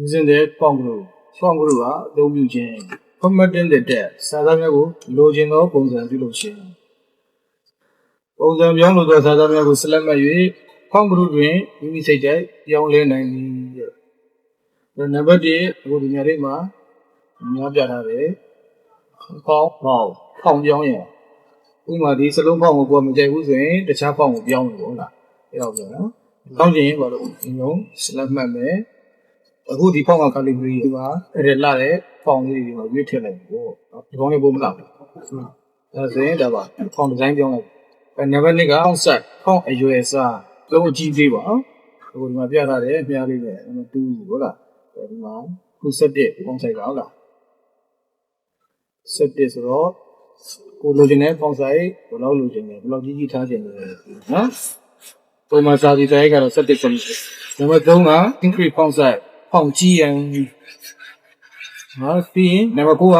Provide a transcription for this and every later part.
using the font group font group ကအသုံးပြုခြင်း formatting the text စာသားများကိုလိုချင်သောပုံစံပြုလုပ်ခြင်းပုံစံပြောင်းလို့သောစာသားများကို select မှတ်၍ font group တွင်မိမိစိတ်ကြိုက်ပြောင်းလဲနိုင်သည်တဲ့ဒါနံပါတ်1အခုဒီညလေးမှာများပြထားတယ်ဖောင်းဖောင်းဖောင်းပြောင်းရင်ဥပမာဒီစလုံးဖောင်းကိုကိုယ်မကြိုက်ဘူးဆိုရင်တခြားဖောင်းကိုပြောင်းလို့ဟုတ်လားအဲ့တော့ပြောနော်ဖောင်းခြင်းဘာလို့ဒီလို select မှတ်မယ် အခုဒီဖောင်းက category ဒီမှာအဲ့ဒါလာတဲ့ဖောင်းလေးတွေမှာရွေးထည့်လိုက်ပေါ့ဒီဖောင်းလေးပုံမလားဒါဆိုရင်ဒါပါဖောင်း design ပြောင်းလိုက်အဲ number 2က font size ဖောင်းအရွယ်အစားလုံးအကြီးသေးပါအခုဒီမှာပြထားတယ်အများလေးနဲ့ number 2ဟုတ်လားဒီမှာခု7 font size ကဟုတ်လား set ဆိုတော့ကိုလိုချင်တဲ့ပေါင်ဆိုင်ဘယ်လောက်လိုချင်လဲဘယ်လောက်ကြီးကြီးထားချင်လဲနော်ပုံမှန်စာဒီတိုင်းကတော့ set ပုံနံပါတ်3က increase ပေါင်ဆိုင် ဟောင်ကြီးယန်ဟာပြီးရင်နံပါတ်9က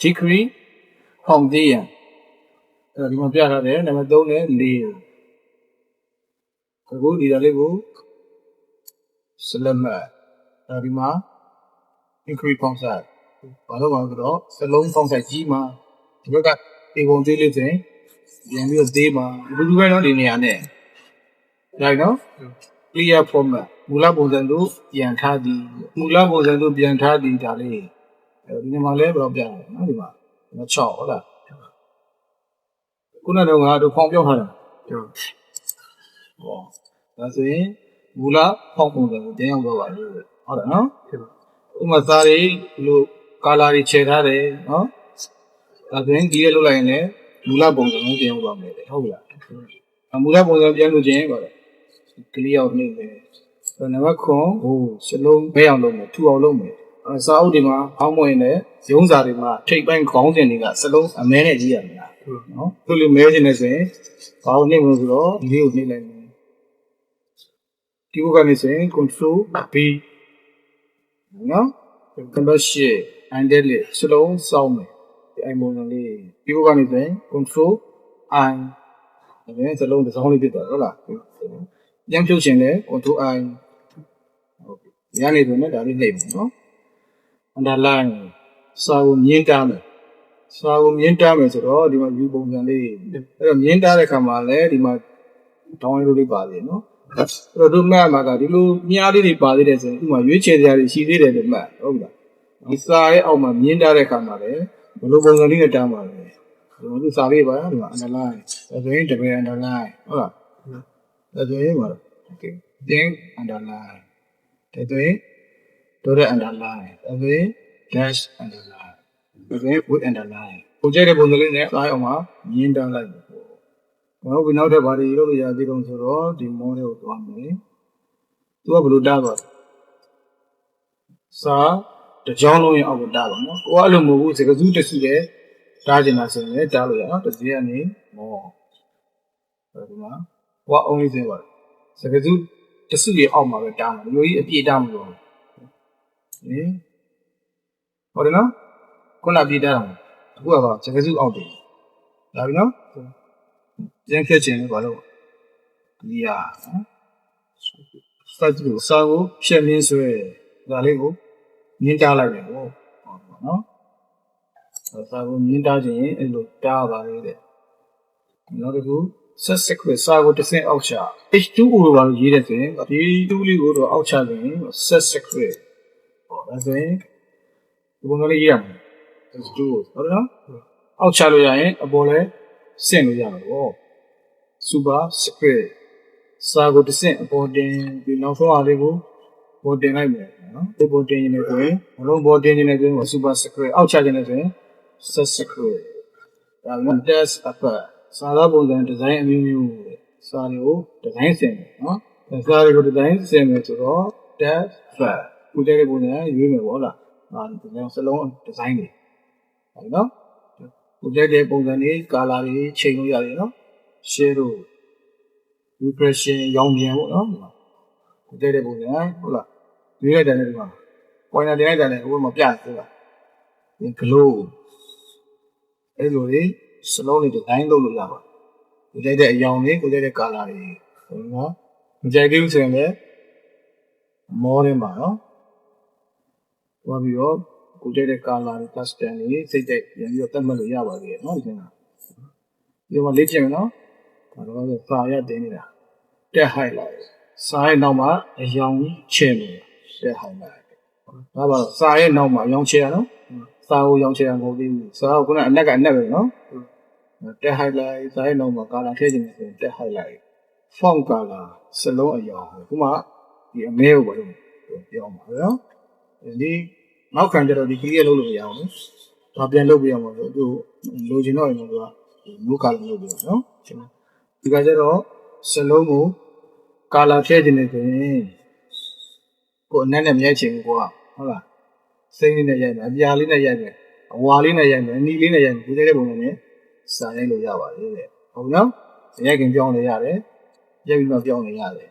ဂျီခရီဟောင်ဒီယန်အဲ့ဒီမှာပြထားတယ်နံပါတ်3နဲ့4အခုဒီဒါလေးကိုစလက်မှတ်အဲ့ဒီမှာ increase ပေါင်းစားဘာလို့ပါဆိုတော့စလုံးပေါင်းစားကြီးမှာဒီဘက်ကဒီပုံသေးလေးတင်ပြန်ပြီးတော့သေးမှာဘယ်လိုပဲတော့ဒီနေရာနဲ့ right နော် clear format မူလပုံစံတို့ပြန်ထားသည်မူလပုံစံတို့ပြန်ထားသည်ဒါလေးဒီနေ့မှလည်းပြောပြတယ်နော်ဒီမှာမချော့ဟုတ်လားခုနကတော့ငါတို့ဖောင်ပြောထားတာဟုတ်ဟောဒါဆိုရင်မူလဖောင်ပုံစံကိုပြန်ရောက်တော့ပါလို့ဟုတ်တယ်နော်ဥမာသားတွေလို့ကာလာတွေခြေထားတယ်နော်ဒါဆိုရင်ဒီရလောက်လိုက်ရင်လည်းမူလပုံစံကိုပြန်ရောက်သွားမယ်ဟုတ်လားမူလပုံစံပြန်လို့ခြင်းပါတယ်ကလေးရောက်နေတယ် ဆိုနံပါတ်9ဟိုစလုံးမဲအောင်လုပ်မယ်ထူအောင်လုပ်မယ်အစာအုပ်တွေမှာအောင်းမဝင်တဲ့ရုံးစာတွေမှာထိပ်ပိုင်းခေါင်းစဉ်တွေကစလုံးအမဲနဲ့ကြီးရမယ်နော်သူလိုမဲခြင်းနဲ့ဆိုရင်ဘာလို့နေမလို့ဆိုတော့ဒီလေးကိုနှိမ့်လိုက်မယ်ဒီဘက်ကနေဆိုရင် control B နော်နံပါတ်8 handle လေးစလုံးစောင်းမယ်ဒီအိုင်မွန်လေးဒီဘက်ကနေဆိုရင် control i ဒါနဲ့စလုံးတစ်စောင်းလေးဖြစ်သွားဟုတ်လားပြန်ဖြုတ်ခြင်းလဲ control i ဟုတ်ပြီ ညနေဆိုရင်ဒါလေးနှိပ်မယ်နော် underline စာကိုမြင်းတားမယ်စာကိုမြင်းတားမယ်ဆိုတော့ဒီမှာ view ပုံစံလေးအဲ့တော့မြင်းတားတဲ့ခါမှာလည်းဒီမှာ download လေးပါသေးတယ်နော်အဲ့တော့တို့မှတ်မှာကဒီလိုမြားလေးတွေပါသေးတယ်ဆိုရင်ဥပမာရွေးချယ်စရာတွေရှိသေးတယ်လို့မှတ်ဟုတ်လားဒီစာရဲ့အောက်မှာမြင်းထားတဲ့ခါမှာလည်းဘယ်လိုပုံစံလေးနဲ့တားမှာလဲဒီစာလေးပါဒီမှာ underline ဒါဆိုရင် double underline ဟုတ်လားဒါဆိုရင်ပါ okay then underline ဒါဆိုရင် dot underline ဒါဆိုရင် dash underline ဒါဆိုရင် with underline ပုံကျတဲ့ပုံစံလေးနဲ့စာရဲ့အောက်မှာမြင်းထားလိုက်ပေါ့ဟုတ်ပြီနောက်ထပ်ဘာတွေလုပ်လို့ရသေးတုံးဆိုတော့ဒီ model ကိုသွားမယ်သူကဘယ်လိုတားပါစာတကြောင်းလုံးရဲ့အောက်ကိုတားပါနော်ကိုကအဲ့လိုမဟုတ်ဘူးစကစုတစုတဲ့တားကျင်တာဆိုရင်လည်းတားလို့ရနော်တစ်စီကနေမောဒီမှာကိုက only စင်ပါစကစု တစုရဲ့အောက်မှာပဲတားမှာဒီလိုကြီးအပြည့်တားမလို့ဟင်ဟုတ်တယ်နော်ခုနပြည့်တားတာအခုကစကစုအောက်တယ်ဒါပြီနော်ကျန်းခက်ခြင်းလည်းဘာလို့ဒီဟာနော်စက်တူစာကိုဖြည့်မင်းဆွဲဒါလေးကိုမြင်းတားလိုက်တယ်ပေါ့နော်စာကိုမြင်းတားခြင်းအဲ့လိုတားပါလေတဲ့နောက်တစ်ခု ဆက်စက်ခွေစာကိုတစ်ဆင့်အောက်ချ H2O လို့ပါလို့ရေးတဲ့ဆိုရင်ဒီ2လေးကိုတော့အောက်ချခြင်းဆက်စက်ခွေပေါ့ဒါဆိုရင်ဒီပုံလေးရေးရမယ် H2O ဟုတ်တယ်နော်အောက်ချလို့ရရင်အပေါ်လဲဆင့်လို့ရမှာပေါ့ super secret စာကိုတစ်ဆင့်အပေါ်တင်ပြီးနောက်ဆုံးအားလေးကိုပေါ်တင်လိုက်မယ်နော်ဒီပေါ်တင်ရင်လည်းဆိုရင်ဘလုံးပေါ်တင်ရင်လည်းဆိုရင် super secret အောက်ချခြင်းလည်းဆိုရင် set secret ဒါမှ test upper စာသားပုံစံဒီဇိုင်းအမျိုးမျိုးစာတွေကိုဒီဇိုင်းဆင်မယ်နော်စာတွေကိုဒီဇိုင်းဆင်မယ်ဆိုတော့ test file ကိုတဲ့ပုံစံရွေးမယ်ပေါ့လားအဲဒီလိုစလုံးဒီဇိုင်းတွေဟုတ်နော်ကိုတဲ့ပုံစံတွေကာလာတွေချိန်လို့ရတယ်နော် share တို့ reflection ရောင်ပြန်ပေါ့နော်ကိုတဲ့တဲ့ပုံစံဟုတ်လားရွေးလိုက်တယ်ဒီမှာ pointer တင်လိုက်တယ်ဟိုမှာပြတယ်ဟုတ်လားဒီ glow အဲ့လိုလေ စလုံးလေးဒီဇိုင်းလုပ်လို့ရပါတယ်။ကိုကြိုက်တဲ့အယောင်လေးကိုကြိုက်တဲ့ color တွေနော်မကြိုက်သေးဘူးဆိုရင်လည်းမောရင်းပါနော်။သွားပြီးတော့ကိုကြိုက်တဲ့ color တွေ custom တွေစိတ်ကြိုက်ပြန်ပြီးတော့တတ်မှတ်လို့ရပါသေးတယ်နော်ဒီကနေ့။ဒီမှာလေ့ကျင့်မယ်နော်။ဒါတော့စာရတင်နေတာ။တက် high လာ။စာရဲ့နောက်မှာအယောင်ကြီးချင်တယ်တက် high လာ။ဒါပါစာရဲ့နောက်မှာအယောင်ချင်ရနော်။စာကိုရောင်းချင်အောင်မဟုတ်သေးဘူးစာကခုနအနက်ကအနက်ပဲနော် တက် highlight စာရဲ့နောက်မှာ color ထည့်ခြင်းဆိုရင်တက် highlight font color စလုံးအယောင်ခုမှဒီအမဲကိုဘာလို့ပြောမှာလဲနော်ဒီနောက်ခံကြတော့ဒီ clear လုပ်လို့မရအောင်နော်ဒါပြန်လုပ်ပြရမှာဆိုသူလိုချင်တော့ရင်တော့သူကမူကာလုပ်လို့ပြောနော်ဒီကကြတော့စလုံးကိုကာလာဖြဲခြင်းနေဆိုရင်ကိုယ်အနက်နဲ့မြဲချင်ကိုကဟုတ်လားစိမ့်လေးနဲ့ရိုက်မယ်အပြာလေးနဲ့ရိုက်မယ်အဝါလေးနဲ့ရိုက်မယ်အနီလေးနဲ့ရိုက်မယ်ဒီတဲ့ပုံစံနဲ့ စာရိုက်လို့ရပါတယ်တဲ့ဟုတ်နော်ရိုက်ခင်ပြောင်းနေရတယ်ရိုက်ပြီးတော့ပြောင်းနေရတယ်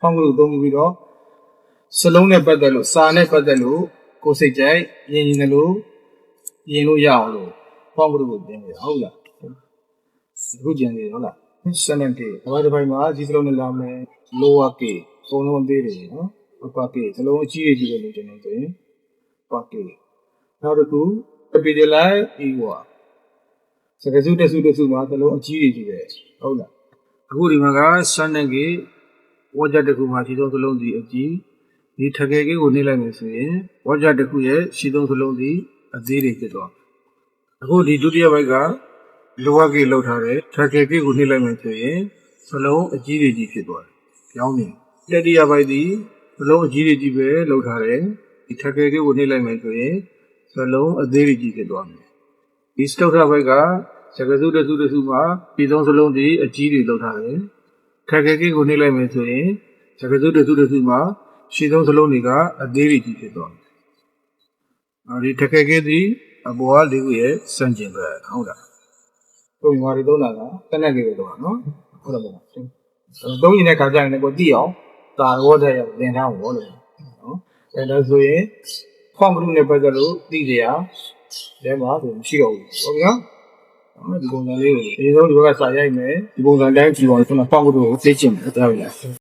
ဖောင်းလို့သုံးပြီးတော့စလုံးနဲ့ပတ်သက်လို့စာနဲ့ပတ်သက်လို့ကိုယ်စိတ်ကြိုက်ရင်ရင်လို့ရင်လို့ရအောင်လို့ဖောင်းလို့ပြင်ပြဟုတ်လားအခုကျန်နေဟုတ်လား sentence တွေဘာတစ်ပိုင်းမှာဒီစလုံးနဲ့လာမယ် lower case ပုံလုံးသေးတယ်နော် upper case စလုံးအကြီးကြီးပဲလို့ကျွန်တော်ဆိုရင် upper case နောက်တစ်ခု capitalize equal စကားစုတစ်စုတစ်စုမှာစလုံးအကြီးကြီးပဲဟုတ်လားအခုဒီမှာက sentence ကဝါကြတစ်ခုမှာရှိသောစလုံးစီအကြီးဒီထကယ်ကြီးကိုနှိမ့်လိုက်မယ်ဆိုရင်ဝါကြတစ်ခုရဲ့ရှိသောစလုံးစီအသေးတွေဖြစ်သွားအခုဒီဒုတိယဘက်ကလောကကြီးလောက်ထားတယ်ထက်ကေကိကိုနှိမ့်လိုက်မယ်ဆိုရင်စလုံးအကြီးကြီးဖြစ်သွားတယ်။ကြောင်းမြင်တတိယပိုက်ဒီစလုံးအကြီးကြီးပဲလောက်ထားတယ်ဒီထက်ကေကိကိုနှိမ့်လိုက်မယ်ဆိုရင်စလုံးအသေးကြီးဖြစ်သွားမယ်။ ဒီစတုထဘက်ကစကစုတစုတစုမှာပြည်ဆုံးစလုံးဒီအကြီးကြီးလောက်ထားတယ်ထက်ကေကိကိုနှိမ့်လိုက်မယ်ဆိုရင်စကစုတစုတစုမှာရှည်ဆုံးစလုံးတွေကအသေးကြီးဖြစ်သွားမယ်။အဲဒီထက်ကေကိဒီအပေါ်ကလေးခုရဲ့စံကျင်ပဲဟုတ်လားပုံရွာတွေသုံးတာကတက်နေလေးတွေတော့နော်ဟုတ်တယ်ပေါ့နော်သုံးရင်တဲ့ခါကျရင်လည်းကိုသိအောင်ဒါရောတဲ့သင်ထားဖို့လို့နော်အဲဒါဆိုရင်ဖောင်ဂရုနဲ့ပတ်သက်လို့သိကြရ လဲမှာဆိုမရှိတော့ဘူးဟုတ်ပြီနော်ဒီပုံစံလေးကိုဒီဆုံးဒီဘက်ကစာရိုက်မယ်ဒီပုံစံတိုင်းကြည့်ပါဦးဆိုတော့ဖောင်ဂရုကိုသိချင်တယ်တော်ပြီလား